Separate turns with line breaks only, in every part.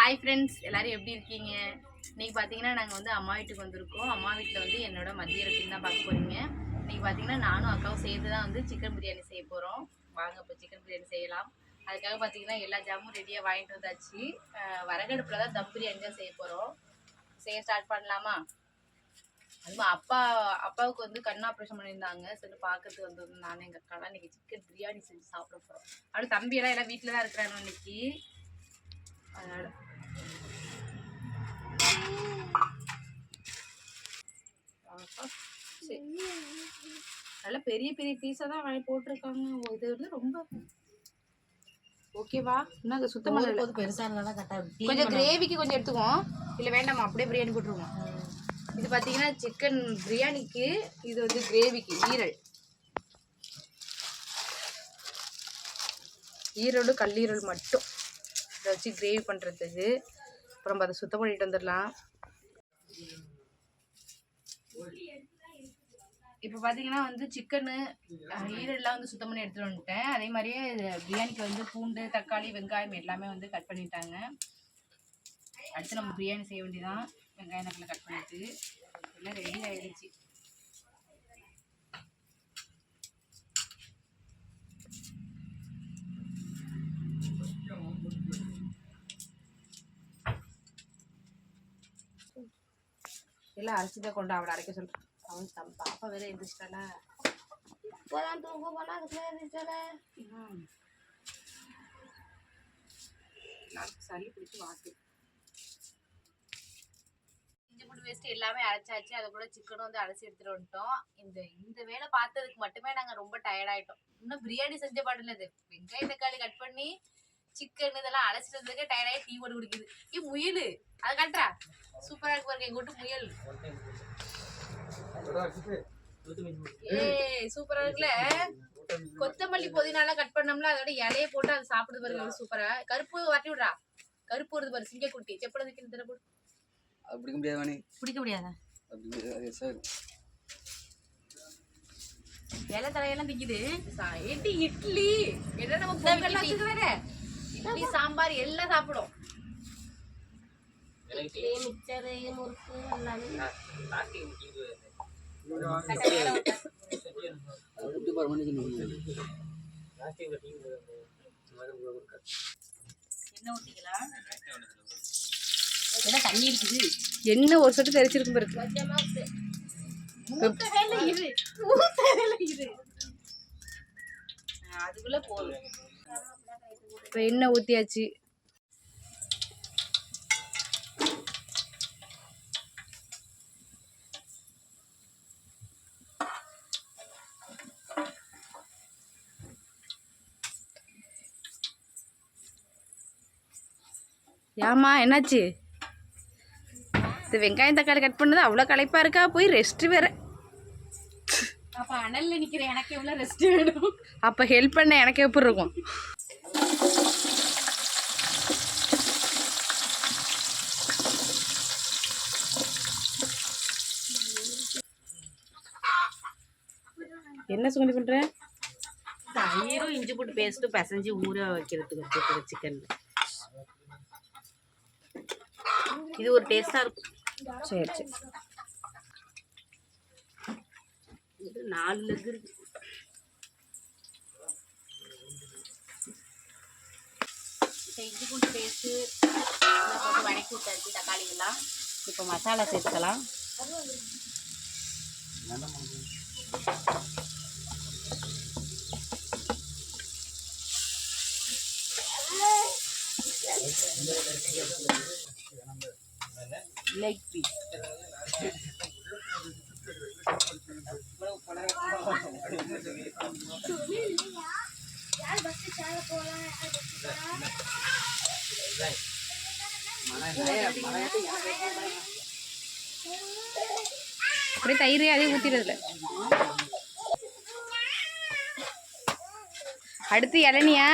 Hi friends எல்லாரும் எப்படி இருக்கீங்க? இன்னைக்கு பார்த்தீங்கன்னா நாங்கள் வந்து அம்மா வீட்டுக்கு வந்திருக்கோம். அம்மா வீட்டில் வந்து என்னோட மதிய ரொட்டின் தான் பார்க்க போகிறீங்க இன்னைக்கு பார்த்தீங்கன்னா நானும் அக்காவும் சேர்ந்து தான் வந்து சிக்கன் பிரியாணி செய்ய போகிறோம் வாங்க இப்போ சிக்கன் பிரியாணி செய்யலாம். அதுக்காக பார்த்தீங்கன்னா எல்லா ஜாமும் ரெடியாக வாங்கிட்டு வந்தாச்சு. வரகடுப்பில் தான் தம் பிரியாணி தான் செய்ய போகிறோம் செய்ய ஸ்டார்ட் பண்ணலாமா? அதுவும் அப்பா அப்பாவுக்கு வந்து கண் ஆப்ரேஷன் பண்ணியிருந்தாங்க. சரி பார்க்கறதுக்கு வந்தது நானும் எங்கள் அக்காலாம் இன்றைக்கி சிக்கன் பிரியாணி செஞ்சு சாப்பிட போகிறோம் அப்படியே தம்பியெல்லாம் எல்லாம் வீட்டில் தான் இருக்கிறாங்க இன்னைக்கு. அதனால் நல்ல பெரிய பெரிய பீஸா தான் வாங்கி போட்டிருக்காங்க. இது வந்து ரொம்ப ஓகேவா இன்னும் அதை சுத்தம் பண்ணல
போது பெருசா இருந்தாலும் கரெக்டாக
கொஞ்சம் கிரேவிக்கு கொஞ்சம் எடுத்துக்குவோம். இல்லை வேண்டாமா அப்படியே பிரியாணி போட்டுருவோம். இது பார்த்தீங்கன்னா சிக்கன் பிரியாணிக்கு இது வந்து கிரேவிக்கு ஈரல். ஈரல் கல்லீரல் மட்டும். இதை வச்சு கிரேவி பண்ணுறதுக்கு அப்புறம் அதை சுத்தம் பண்ணிட்டு வந்துடலாம். இப்போ பார்த்தீங்கன்னா வந்து சிக்கனு ஈரல்லாம் வந்து சுத்தம் பண்ணி எடுத்துகிட்டு வந்துட்டேன். அதே மாதிரியே பிரியாணிக்கு வந்து பூண்டு தக்காளி வெங்காயம் எல்லாமே வந்து கட் பண்ணிட்டாங்க. அடுத்து நம்ம பிரியாணி செய்ய வேண்டியதான் வெங்காயம் தக்காளி கட் பண்ணிட்டு. எல்லாம் ரெடி ஆகிடுச்சு எல்லாம் அரைச்சி தான் கொண்டு அவளை அரைக்க சொல்கிறேன் அவன் தம் பாப்பா வேற எழுந்திரிச்சிட்டாளா
இப்போதான் தூங்க போனா
ம். எல்லாருக்கும் சளி பிடிச்சி வாட்டு இஞ்சி பூண்டு வேஸ்ட் எல்லாமே அரைச்சாச்சு. அதை கூட சிக்கனும் வந்து அரைச்சி எடுத்துட்டு வந்துட்டோம். இந்த இந்த வேலை பார்த்ததுக்கு மட்டுமே நாங்க ரொம்ப டயர்ட் ஆயிட்டோம். இன்னும் பிரியாணி செஞ்ச பாடல இது. வெங்காய தக்காளி கட் பண்ணி சிக்கன் இதெல்லாம் அரைச்சிட்டு வந்ததுக்கே டயர்ட் ஆகி டீ போட்டு குடிக்குது. ஏ முயல். அதை காட்டுறா. சூப்பரா இருக்கு பாருங்க எங்க வீட்டு முயல். ஏய் சூப்பரா இருக்குல்ல? கொத்தமல்லி புதினாலாம் கட் பண்ணோம்ல அதோட இலைய போட்டு அது சாப்பிடுது பாருங்க சூப்பரா. கருப்பு வாட்டி விடுறா. கருப்பு வருது பாரு சிங்க குட்டி செப்பல நிக்கிற தர
அது பிடிக்க முடியாது
பிடிக்க முடியாதா? இலை தலையெல்லாம் திக்குது. ஏட்டி இட்லி. என்ன நம்ம வச்சுக்க வேற இட்லி சாம்பார் எல்லாம் சாப்பிடும்.
இட்லி மிக்சரு முறுக்கு
என்ன ஒரு சொட்டு தெரிச்சிருக்கும் பாரு.
கொஞ்சமா இருக்கு.
ஊத்தவேல இரு. ஊத்தவேல இரு. ஆ, அதுக்குள்ள போதும். இப்போ எண்ணெய் ஊத்தியாச்சு. ஏம்மா என்னாச்சு? இது வெங்காயம் தக்காளி கட் பண்ணது அவ்வளோ களைப்பா இருக்கா? போய் ரெஸ்ட் வேற.
அப்ப அனல்ல நிக்கிற எனக்கு எவ்வளவு ரெஸ்ட் வேணும்?
அப்போ ஹெல்ப் பண்ண எனக்கு எப்படி இருக்கும்? என்ன சுகண்டி பண்ற?
தயிரும் இஞ்சி போட்டு பேஸ்ட்டும் பிசைஞ்சு ஊற வைக்கிறதுக்கு வச்சுக்கிற சிக்கன் இது ஒரு டேஸ்டா இருக்கும்.
சரி சரி.
இது நாலு லெக் இருக்கு. இப்போ இஞ்சி பூண்டு பேஸ்ட்டு போட்டு வதக்கி விட்டாச்சு தக்காளி எல்லாம். இப்போ மசாலா சேர்த்துக்கலாம். லெக் பீஸ்
அப்படியே தயிரே அதே ஊற்றிடுறதுல அடுத்து இளநியா?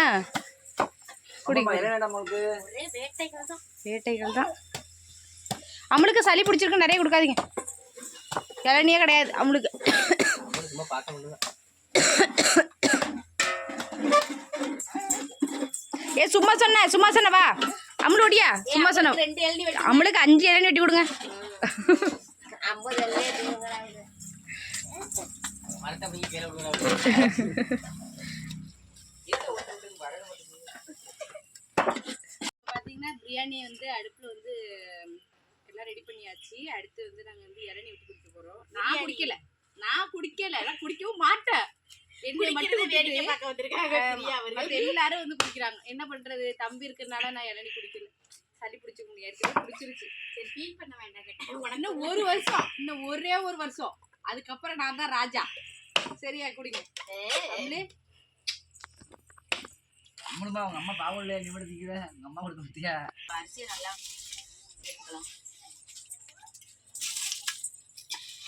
ஒரே வேட்டைகள் தான்.
அவளுக்கு சளி பிடிச்சிருக்கு நிறைய கொடுக்காதீங்க. இளநியே கிடையாது அவளுக்கு ஏ சும்மா சொன்ன சும்மா சொன்ன வா. அம்மளு ஓடியா சும்மா
வெட்டி
அம்மளுக்கு அஞ்சு இளநீ வெட்டி கொடுங்க.
மரத்தை போய் கீழே விடுவாங்க
பார்த்தீங்கன்னா பிரியாணி வந்து அடுப்பில் வந்து எல்லாம் ரெடி பண்ணியாச்சு. அடுத்து வந்து நாங்கள் வந்து இளநீ விட்டு குடிக்க போகிறோம் நான் குடிக்கல. நான் குடிக்கல. நான் குடிக்கவும் மாட்டேன். என்னை மட்டும்
வேடிக்கை பார்க்க வந்திருக்காங்க
எல்லாரும் வந்து குடிக்கிறாங்க. என்ன பண்றது? தம்பி இருக்கறனால நான் இளநீ குடிக்கல. சளி பிடிச்சிக்க முடியாது. பிடிச்சிருச்சு
சரி ஃபீல் பண்ண வேண்டாம்
இன்னும் ஒரு வருஷம். இன்னும் ஒரே ஒரு வருஷம். அதுக்கப்புறம் நான் தான் ராஜா. சரியா குடிங்க.
அம்மனுமா அவங்க அம்மா பாவம் இல்லையா நீ மட்டும் திக்கிற உங்க அம்மா கொடுத்து முத்தியா?
அரிசியை நல்லா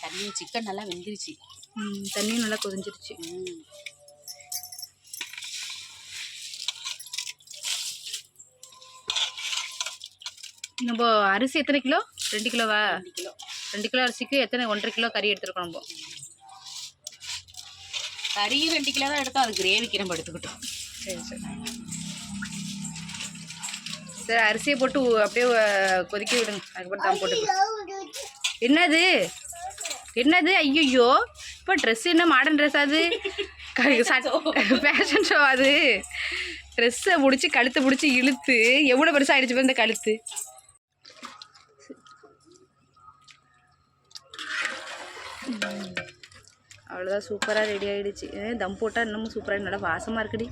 தண்ணி சிக்கன் நல்லா வெந்துருச்சு.
தண்ணியும் நல்லா கொதிஞ்சிருச்சு.
ம்.
நம்ம அரிசி எத்தனை கிலோ? ரெண்டு கிலோவா?
ரெண்டு கிலோ.
ரெண்டு கிலோ அரிசிக்கு எத்தனை? ஒன்றரை கிலோ கறி எடுத்துருக்கோம் நம்ம.
கறியும் ரெண்டு கிலோ தான் எடுத்தோம். அது கிரேவிக்கு நம்ம எடுத்துக்கிட்டோம்.
சரி சரி. சரி அரிசியை போட்டு அப்படியே கொதிக்க விடுங்க. அதுக்கப்புறம் தம் போட்டு என்னது? என்னது? ஐயோ இப்போ ட்ரெஸ் என்ன மாடர்ன் ட்ரெஸ் அது? ஃபேஷன் ஷோ அது? ட்ரெஸ்ஸை பிடிச்சி கழுத்தை பிடிச்சி இழுத்து எவ்வளோ பெருசாக ஆயிடுச்சு பாரு இந்த கழுத்து. அவ்வளோதான் சூப்பராக ரெடி ஆகிடுச்சு தம் போட்டால் இன்னமும் சூப்பராக நல்லா வாசமாக இருக்குடி.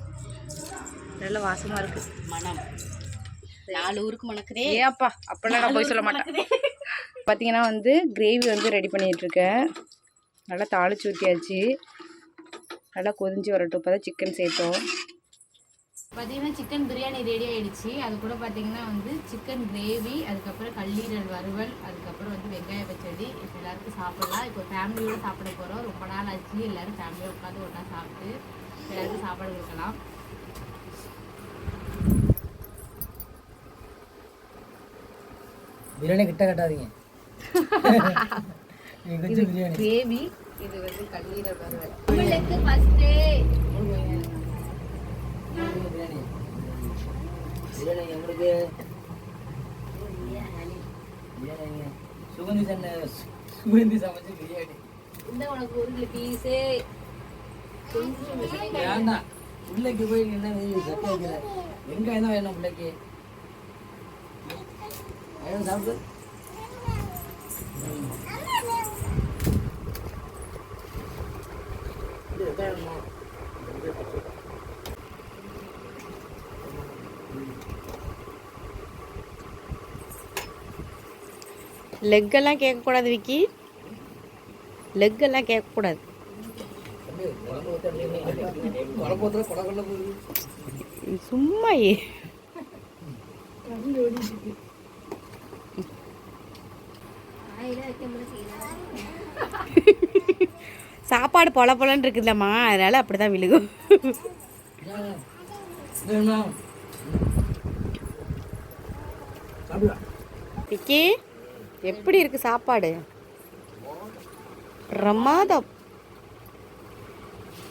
நல்லா வாசமாக இருக்குது
மனம். நாலு ஊருக்கு மணக்குதே.
ஏப்பா அப்படிலாம் நான் போய் சொல்ல மாட்டேன் பார்த்தீங்கன்னா வந்து கிரேவி வந்து ரெடி பண்ணிகிட்ருக்கேன் நல்லா தாளிச்சு ஊற்றியாச்சு நல்லா கொதிஞ்சு வரட்டும். இப்போ தான் சிக்கன் சேர்த்தோம். பார்த்தீங்கன்னா சிக்கன் பிரியாணி ரெடி ஆயிடுச்சு. அது கூட பார்த்தீங்கன்னா வந்து சிக்கன் கிரேவி அதுக்கப்புறம் கல்லீரல் வறுவல் அதுக்கப்புறம் வந்து வெங்காய பச்சடி. இப்போ எல்லாருக்கும் சாப்பிடலாம். இப்போ ஃபேமிலியோட சாப்பிட போகிறோம் ரொம்ப நாள் ஆச்சு. எல்லாரும் ஃபேமிலியோட உட்காந்து ஒன்றா சாப்பிட்டு எல்லாருக்கும் சாப்பாடு கொடுக்கலாம்.
பிரியாணி கிட்ட கட்டாதீங்க. கொஞ்சம் பிரியாணி?
கிரேவி இது வந்து கல்லீரல் வறுவல்.
உங்களுக்கு ஃபஸ்ட்டு
பிரியாணி பிரியாணி எங்களுக்கு பிரியாணி சுகந்தி சண்டை சுகந்தி சமைச்ச பிரியாணி.
இந்த உனக்கு ஒரு பீஸு.
வேண்டாம் பிள்ளைக்கு போய் என்ன வெங்காயம் தான் வேணும் பிள்ளைக்கு. சாப்பிடு?
லெக்கெல்லாம் கேட்கக்கூடாது விக்கி. லெக்கெல்லாம் கேட்கக்கூடாது
தம்பி, குழம்பு ஊத்த அப்படியே குழம்பு ஊத்துற கொலை கொள்ள போகுது
சும்மா ஏ சாப்பாடு பொல பொலன்னு இருக்குதுல்லம்மா. அதனால அப்படிதான் விழுகும். விக்கி எப்படி இருக்கு சாப்பாடு? பிரமாதம்.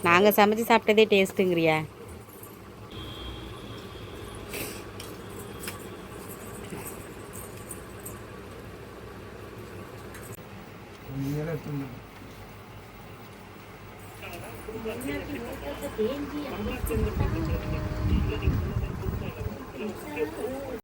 நாங்கள் சமைச்சு சாப்பிட்டதே டேஸ்ட்டுங்கிறியா
நீங்களே எடுத்துக்கணும்